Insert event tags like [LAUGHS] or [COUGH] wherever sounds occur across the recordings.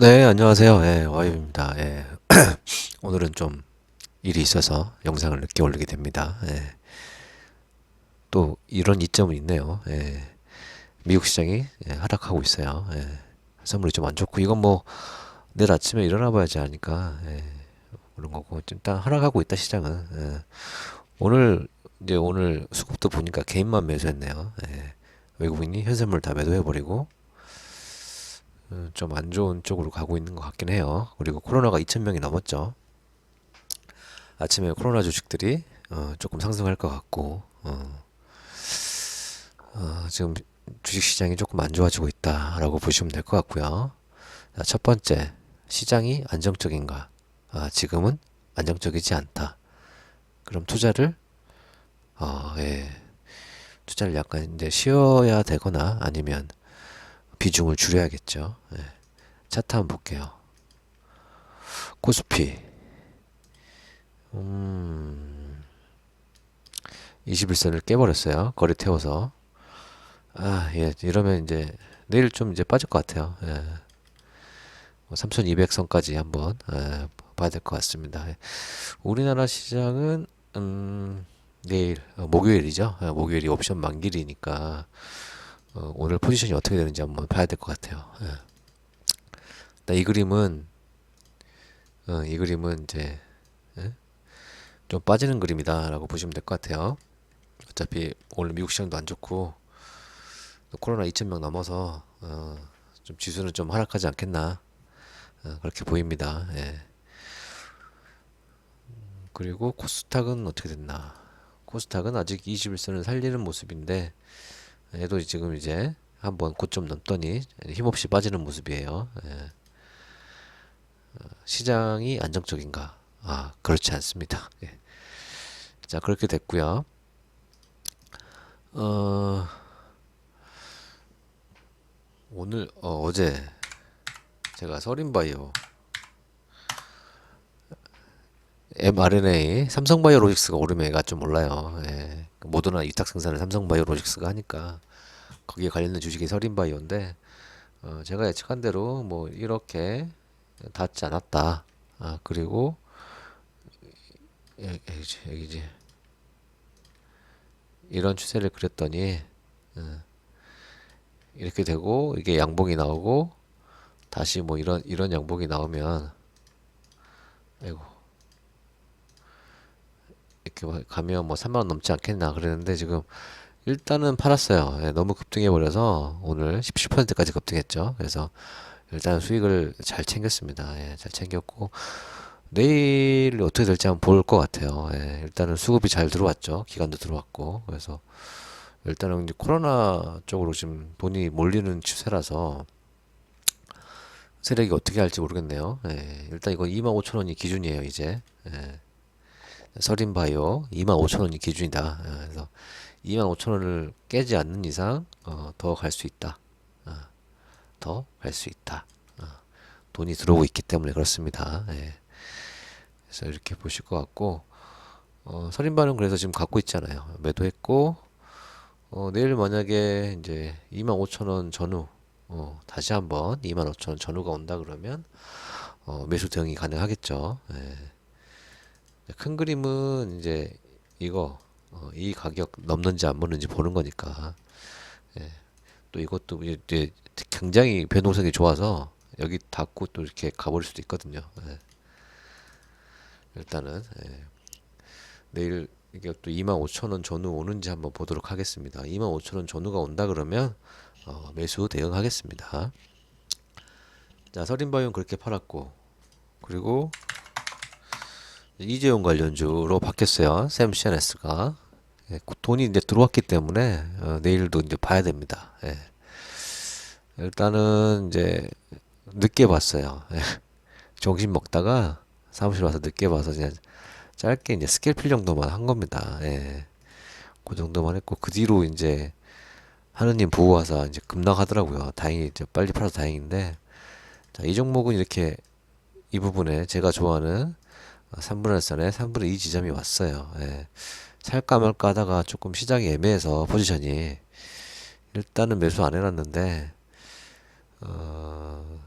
네, 안녕하세요. 예, 와이입니다. 예. [CLEARS THROAT] 오늘은 좀 일이 있어서 영상을 늦게 올리게 됩니다. 예. 또 이런 이점은 있네요. 예. 미국 시장이 예, 하락하고 있어요. 예. 선물이 좀 안 좋고 이건 뭐 내일 아침에 일어나 봐야지 하니까 예. 그런 거고 좀 일단 하락하고 있다 시장은. 예. 오늘 이제 오늘 수급도 보니까 개인만 매수했네요. 예. 외국인이 현선물 다 매도해 버리고 좀 안 좋은 쪽으로 가고 있는 것 같긴 해요. 그리고 코로나가 2,000명이 넘었죠. 아침에 코로나 주식들이 어, 조금 상승할 것 같고 어, 어, 지금 주식 시장이 조금 안 좋아지고 있다라고 보시면 될 것 같고요. 자, 첫 번째, 시장이 안정적인가? 아, 지금은 안정적이지 않다. 그럼 투자를 어, 예. 투자를 약간 이제 쉬어야 되거나 아니면 비중을 줄여야겠죠. 예. 차트 한번 볼게요. 코스피. 음, 21선을 깨버렸어요. 거리 태워서. 아, 예, 이러면 이제 내일 좀 이제 빠질 것 같아요. 예. 3200선까지 한번 예, 봐야 될 것 같습니다. 예. 우리나라 시장은 음, 내일 어, 목요일이죠. 예, 목요일이 옵션 만기이니까 어, 오늘 포지션이 어떻게 되는지 한번 봐야 될 것 같아요. 예. 이 그림은 어, 이 그림은 이제 예? 좀 빠지는 그림이다라고 보시면 될 것 같아요. 어차피 오늘 미국 시장도 안 좋고 또 코로나 2,000명 넘어서 어, 좀 지수는 좀 하락하지 않겠나 어, 그렇게 보입니다. 예. 그리고 코스닥은 어떻게 됐나? 코스닥은 아직 21선을 살리는 모습인데 얘도 지금 이제 한번 고점 넘더니 힘없이 빠지는 모습이에요. 예. 어, 시장이 안정적인가? 아, 그렇지 않습니다. 예. 자, 그렇게 됐고요. 어, 오늘 어, 어제 제가 서린바이오 mRNA 삼성바이오로직스가 오르메가 좀 올라요. 예. 모더나 위탁 생산을 삼성바이오로직스가 하니까 거기에 관련된 주식이 서린바이오인데 어, 제가 예측한 대로 뭐 이렇게 닿지 않았다. 아 그리고 여기지 여기지 이런 추세를 그렸더니 어, 이렇게 되고 이게 양봉이 나오고 다시 뭐 이런 이런 양봉이 나오면 아이고 이렇게 가면 뭐 3만 원 넘지 않겠나 그랬는데 지금 일단은 팔았어요. 예, 너무 급등해 버려서 오늘 17%까지 급등했죠. 그래서 일단 수익을 잘 챙겼습니다. 예, 잘 챙겼고 내일 어떻게 될지 한번 볼 것 같아요. 예, 일단은 수급이 잘 들어왔죠. 기간도 들어왔고 그래서 일단은 이제 코로나 쪽으로 지금 돈이 몰리는 추세라서 세력이 어떻게 할지 모르겠네요. 예, 일단 이거 25,000원이 기준이에요, 이제. 예. 서린바이오 25,000원이 기준이다. 예, 그래서 25,000원을 깨지 않는 이상 어, 더갈 수 있다. 어, 더갈 수 있다. 어, 돈이 들어오고 있기 때문에 그렇습니다. 예. 그래서 이렇게 보실 것 같고 어, 서린바는 그래서 지금 갖고 있잖아요. 매도했고 어, 내일 만약에 이제 25,000원 전후 어, 다시 한번 25,000원 전후가 온다 그러면 어, 매수 대응이 가능하겠죠. 예. 큰 그림은 이제 이거 어, 이 가격 넘는지 안 넘는지 보는 거니까 예. 또 이것도 이제 굉장히 변동성이 좋아서 여기 닫고 또 이렇게 가버릴 수도 있거든요. 예. 일단은 예. 내일 이게 또 25,000원 전후 오는지 한번 보도록 하겠습니다. 25,000원 전후가 온다 그러면 어, 매수 대응하겠습니다. 자, 서린바이온 그렇게 팔았고 그리고 이재용 관련주로 바뀌었어요. 샘 CNS가 예, 돈이 이제 들어왔기 때문에 어, 내일도 이제 봐야 됩니다. 예. 일단은 이제 늦게 봤어요. 예. 점심 먹다가 사무실 와서 늦게 봐서 그냥 짧게 이제 스케일필 정도만 한 겁니다. 예. 그 정도만 했고 그 뒤로 이제 하느님 보고 와서 이제 급락하더라고요. 다행히 이제 빨리 팔아서 다행인데 자, 이 종목은 이렇게 이 부분에 제가 좋아하는 3분의 1선에 3분의 2 지점이 왔어요. 예. 살까 말까 하다가 조금 시장이 애매해서 포지션이 일단은 매수 안 해놨는데 어,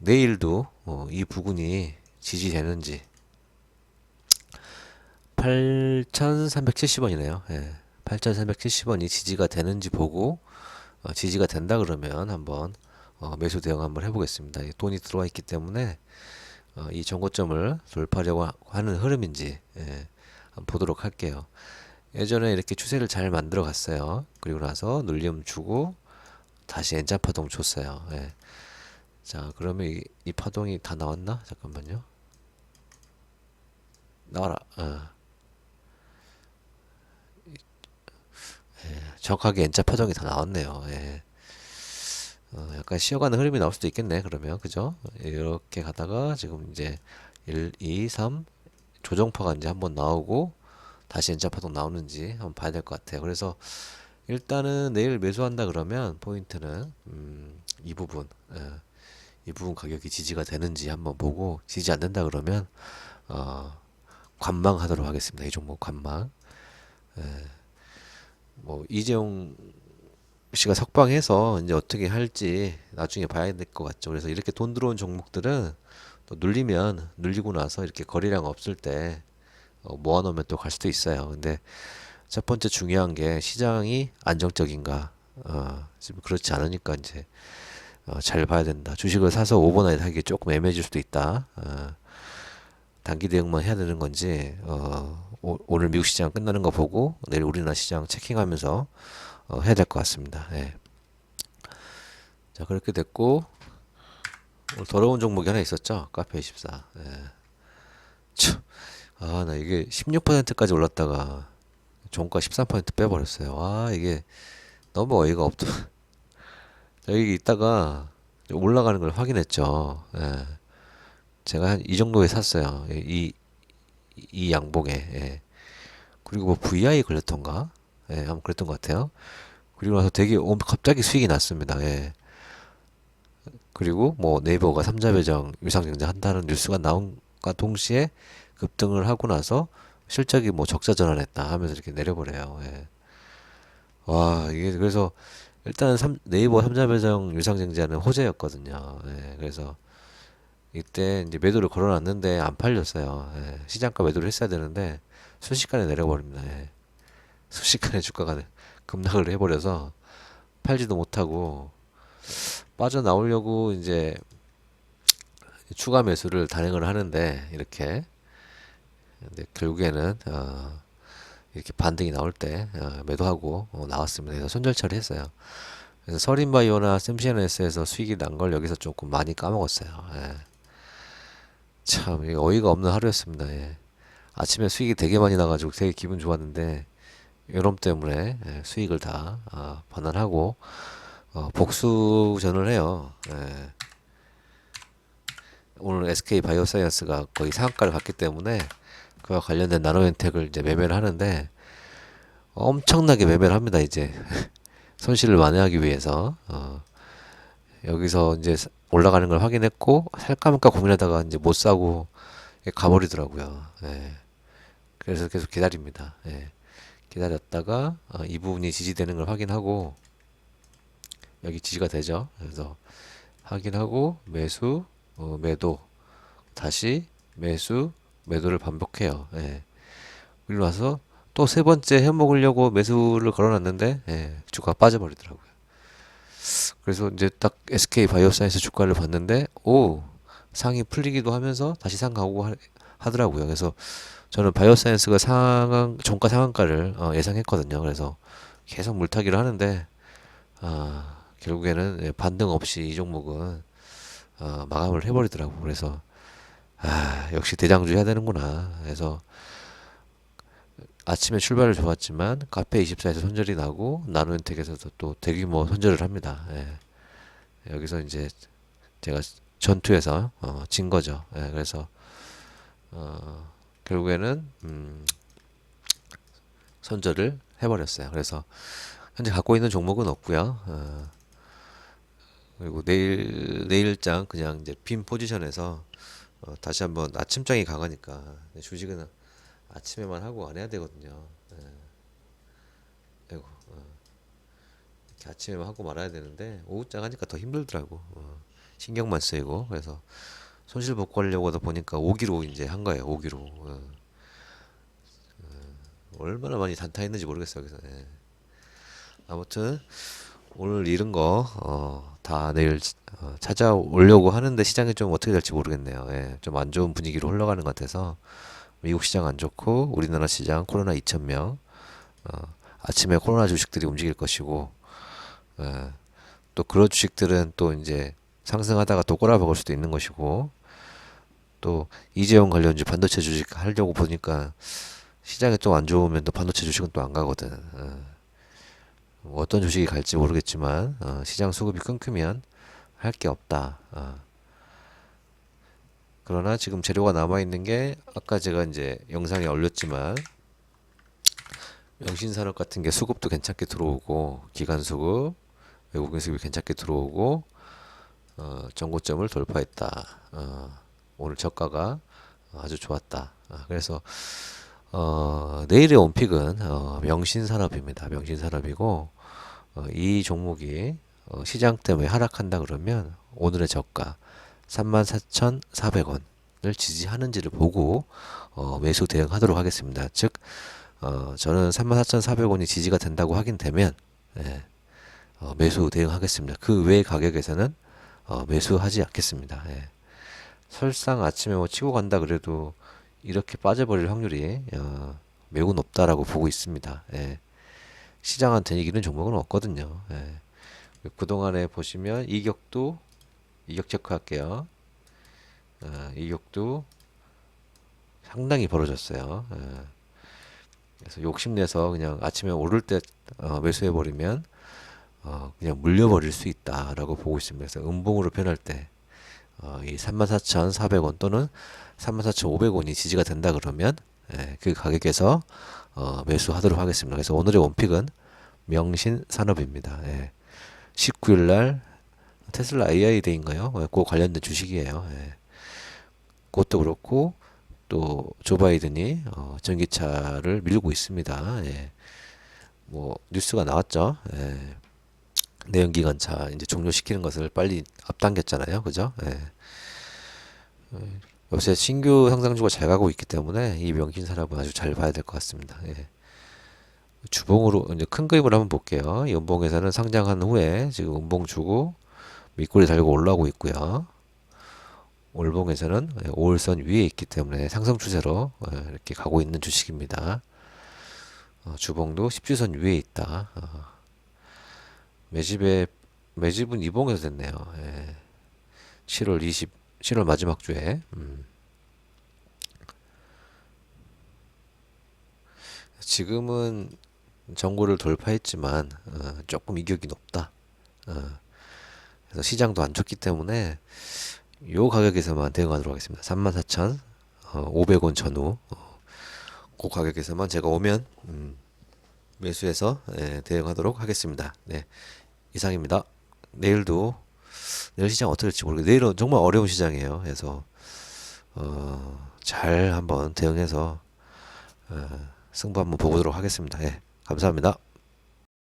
내일도 어, 이 부근이 지지되는지 8,370원이네요. 예. 8,370원이 지지가 되는지 보고 어, 지지가 된다 그러면 한번 어, 매수 대응 한번 해보겠습니다. 이 돈이 들어와 있기 때문에 어, 이 정고점을 돌파하려고 하- 하는 흐름인지 예, 보도록 할게요. 예전에 이렇게 추세를 잘 만들어 갔어요. 그리고 나서 눌림 주고 다시 N자 파동 줬어요. 예. 자, 그러면 이, 이 파동이 다 나왔나? 잠깐만요. 나와라. 어. 정확하게 N자 파동이 다 나왔네요. 예. 어, 약간 쉬어가는 흐름이 나올 수도 있겠네. 그러면 그죠? 이렇게 가다가 지금 이제 1, 2, 3 조정파가 이제 한번 나오고 다시 N자 파동 나오는지 한번 봐야 될 것 같아요. 그래서 일단은 내일 매수한다 그러면 포인트는 음, 이 부분, 예, 이 부분 가격이 지지가 되는지 한번 보고 지지 안 된다 그러면 어, 관망하도록 하겠습니다. 이 종목 관망. 뭐 이재용 씨가 석방해서 이제 어떻게 할지 나중에 봐야 될 것 같죠. 그래서 이렇게 돈 들어온 종목들은 또 눌리면 눌리고 나서 이렇게 거래량 없을 때 어, 모아놓으면 또 갈 수도 있어요. 근데 첫 번째 중요한 게 시장이 안정적인가. 어, 지금 그렇지 않으니까 이제 어, 잘 봐야 된다. 주식을 사서 오버나잇 하기 조금 애매해질 수도 있다. 어, 단기 대응만 해야 되는 건지 어, 오, 오늘 미국 시장 끝나는 거 보고 내일 우리나라 시장 체킹하면서 어, 해야 될 것 같습니다. 예. 자 그렇게 됐고 더러운 종목이 하나 있었죠. 카페 24. 예. 아나 이게 16%까지 올랐다가 종가 13% 빼버렸어요. 아 이게 너무 어이가 없다. [LAUGHS] 여기 있다가 올라가는 걸 확인했죠. 예. 제가 한 이 정도에 샀어요. 이, 이, 이 양봉에. 예. 그리고 뭐 VI 걸렸던가? 예, 아마 그랬던 것 같아요. 그리고 나서 되게 오- 갑자기 수익이 났습니다. 예. 그리고 뭐 네이버가 삼자 배정 유상증자 한다는 뉴스가 나온과 동시에 급등을 하고 나서 실적이 뭐 적자 전환했다 하면서 이렇게 내려버려요. 예. 와, 이게 그래서 일단 삼, 네이버 삼자 배정 유상증자는 호재였거든요. 예. 그래서 이때 이제 매도를 걸어놨는데 안 팔렸어요. 예. 시장가 매도를 했어야 되는데 순식간에 내려버립니다. 예. 순식간에 주가가 급락을 해버려서 팔지도 못하고 빠져나오려고 이제 추가 매수를 단행을 하는데 이렇게 결국에는 어 이렇게 반등이 나올 때 어 매도하고 어 나왔습니다. 그래서 손절 처리했어요. 그래서 서린바이오나 샘시앤에스에서 수익이 난 걸 여기서 조금 많이 까먹었어요. 예. 참 어이가 없는 하루였습니다. 예. 아침에 수익이 되게 많이 나가지고 되게 기분 좋았는데 요놈 때문에 예, 수익을 다 아, 반환하고 어, 복수전을 해요. 예. 오늘 SK 바이오사이언스가 거의 상한가를 갔기 때문에 그와 관련된 나노엔텍을 이제 매매를 하는데 엄청나게 매매를 합니다. 이제 [LAUGHS] 손실을 만회하기 위해서 어, 여기서 이제 올라가는 걸 확인했고 살까 말까 고민하다가 이제 못 사고 가버리더라고요. 예. 그래서 계속 기다립니다. 예. 기다렸다가 어, 이 부분이 지지되는 걸 확인하고 여기 지지가 되죠. 그래서 확인하고 매수, 어, 매도, 다시 매수, 매도를 반복해요. 예. 그리고 나서 또 세 번째 해먹으려고 매수를 걸어놨는데 예, 주가 빠져버리더라고요. 그래서 이제 딱 SK 바이오사이언스 주가를 봤는데 오 상이 풀리기도 하면서 다시 상 가고 하, 하더라고요. 그래서 저는 바이오사이언스가 상한 종가 상한가를 어, 예상했거든요. 그래서 계속 물타기를 하는데 아, 결국에는 예, 반등 없이 이 종목은 어, 마감을 해버리더라고. 그래서 아, 역시 대장주 해야 되는구나. 그래서 아침에 출발을 좋았지만 카페 24에서 손절이 나고 나노엔텍에서도 또 대규모 손절을 합니다. 예. 여기서 이제 제가 전투에서 어, 진 거죠. 예, 그래서 어, 결국에는 음, 손절을 해버렸어요. 그래서 현재 갖고 있는 종목은 없고요. 어, 그리고 내일 내일장 그냥 이제 빈 포지션에서 어, 다시 한번 아침장이 강하니까 주식은 아침에만 하고 안 해야 되거든요. 예. 아이고, 어. 이렇게 아침에만 하고 말아야 되는데 오후장 하니까 더 힘들더라고. 어. 신경만 쓰이고 그래서 손실 복구하려고 하다 보니까 5기로 이제 한 거예요. 5기로. 어. 어, 얼마나 많이 단타했는지 모르겠어요. 그래서 예. 아무튼 오늘 잃은 거, 어, 다 내일 어, 찾아오려고 하는데 시장이 좀 어떻게 될지 모르겠네요. 예, 좀 안 좋은 분위기로 흘러가는 것 같아서 미국 시장 안 좋고 우리나라 시장 코로나 2,000명, 어, 아침에 코로나 주식들이 움직일 것이고, 예, 또 그런 주식들은 또 이제 상승하다가 또 꼬라박을 수도 있는 것이고, 또 이재용 관련주 반도체 주식 하려고 보니까 시장이 또 안 좋으면 또 반도체 주식은 또 안 가거든. 어. 뭐 어떤 주식이 갈지 모르겠지만 어, 시장 수급이 끊기면 할 게 없다. 어. 그러나 지금 재료가 남아 있는 게 아까 제가 이제 영상에 올렸지만 명신산업 같은 게 수급도 괜찮게 들어오고 기간 수급, 외국인 수급이 괜찮게 들어오고 어, 정고점을 돌파했다. 어, 오늘 저가가 아주 좋았다. 어, 그래서 어, 내일의 온픽은 어, 명신산업입니다. 명신산업이고 어, 이 종목이 어, 시장 때문에 하락한다 그러면 오늘의 저가 34,400원을 지지하는지를 보고 어, 매수 대응하도록 하겠습니다. 즉 어, 저는 34,400원이 지지가 된다고 확인되면 예, 어, 매수 대응하겠습니다. 그외 가격에서는 어, 매수하지 않겠습니다. 예. 설상 아침에 뭐 치고 간다 그래도 이렇게 빠져버릴 확률이 어, 매우 높다라고 보고 있습니다. 예. 시장한테 이기는 종목은 없거든요. 예. 그동안에 보시면 이격도 이격 체크할게요. 어, 이격도 상당히 벌어졌어요. 예. 그래서 욕심내서 그냥 아침에 오를 때 어, 매수해 버리면 어, 그냥 물려버릴 수 있다라고 보고 있습니다. 그래서 음봉으로 변할 때 어, 이 34,400원 또는 34,500원이 지지가 된다 그러면 예, 그 가격에서 어, 매수하도록 하겠습니다. 그래서 오늘의 원픽은 명신 산업입니다. 예. 19일 날 테슬라 AI 데이인가요? 예, 그 관련된 주식이에요. 예. 그것도 그렇고 또 조 바이든이 어, 전기차를 밀고 있습니다. 예. 뭐 뉴스가 나왔죠. 예. 내연기관차 이제 종료시키는 것을 빨리 앞당겼잖아요. 그죠? 예. 어, 요새 신규 상장주가 잘 가고 있기 때문에 이 명신 산업은 아주 잘 봐야 될 것 같습니다. 예. 주봉으로 이제 큰 그림을 한번 볼게요. 연봉에서는 상장한 후에 지금 음봉 주고 밑꼬리 달고 올라오고 있고요. 올봉에서는 5일선 위에 있기 때문에 상승 추세로 어, 이렇게 가고 있는 주식입니다. 어, 주봉도 10주선 위에 있다. 어, 매집에 매집은 이봉에서 됐네요. 예. 7월 20 7월 마지막 주에 음. 지금은 정고를 돌파했지만 어, 조금 이격이 높다. 어, 그래서 시장도 안 좋기 때문에 요 가격에서만 대응하도록 하겠습니다. 34,500원 전후 어, 그 가격에서만 제가 오면 음, 매수해서 예, 대응하도록 하겠습니다. 네, 이상입니다. 내일도 내일 시장 어떻게 될지 모르겠어요. 내일은 정말 어려운 시장이에요. 그래서 어, 잘 한번 대응해서 어, 승부 한번 보도록 하겠습니다. 예, 감사합니다.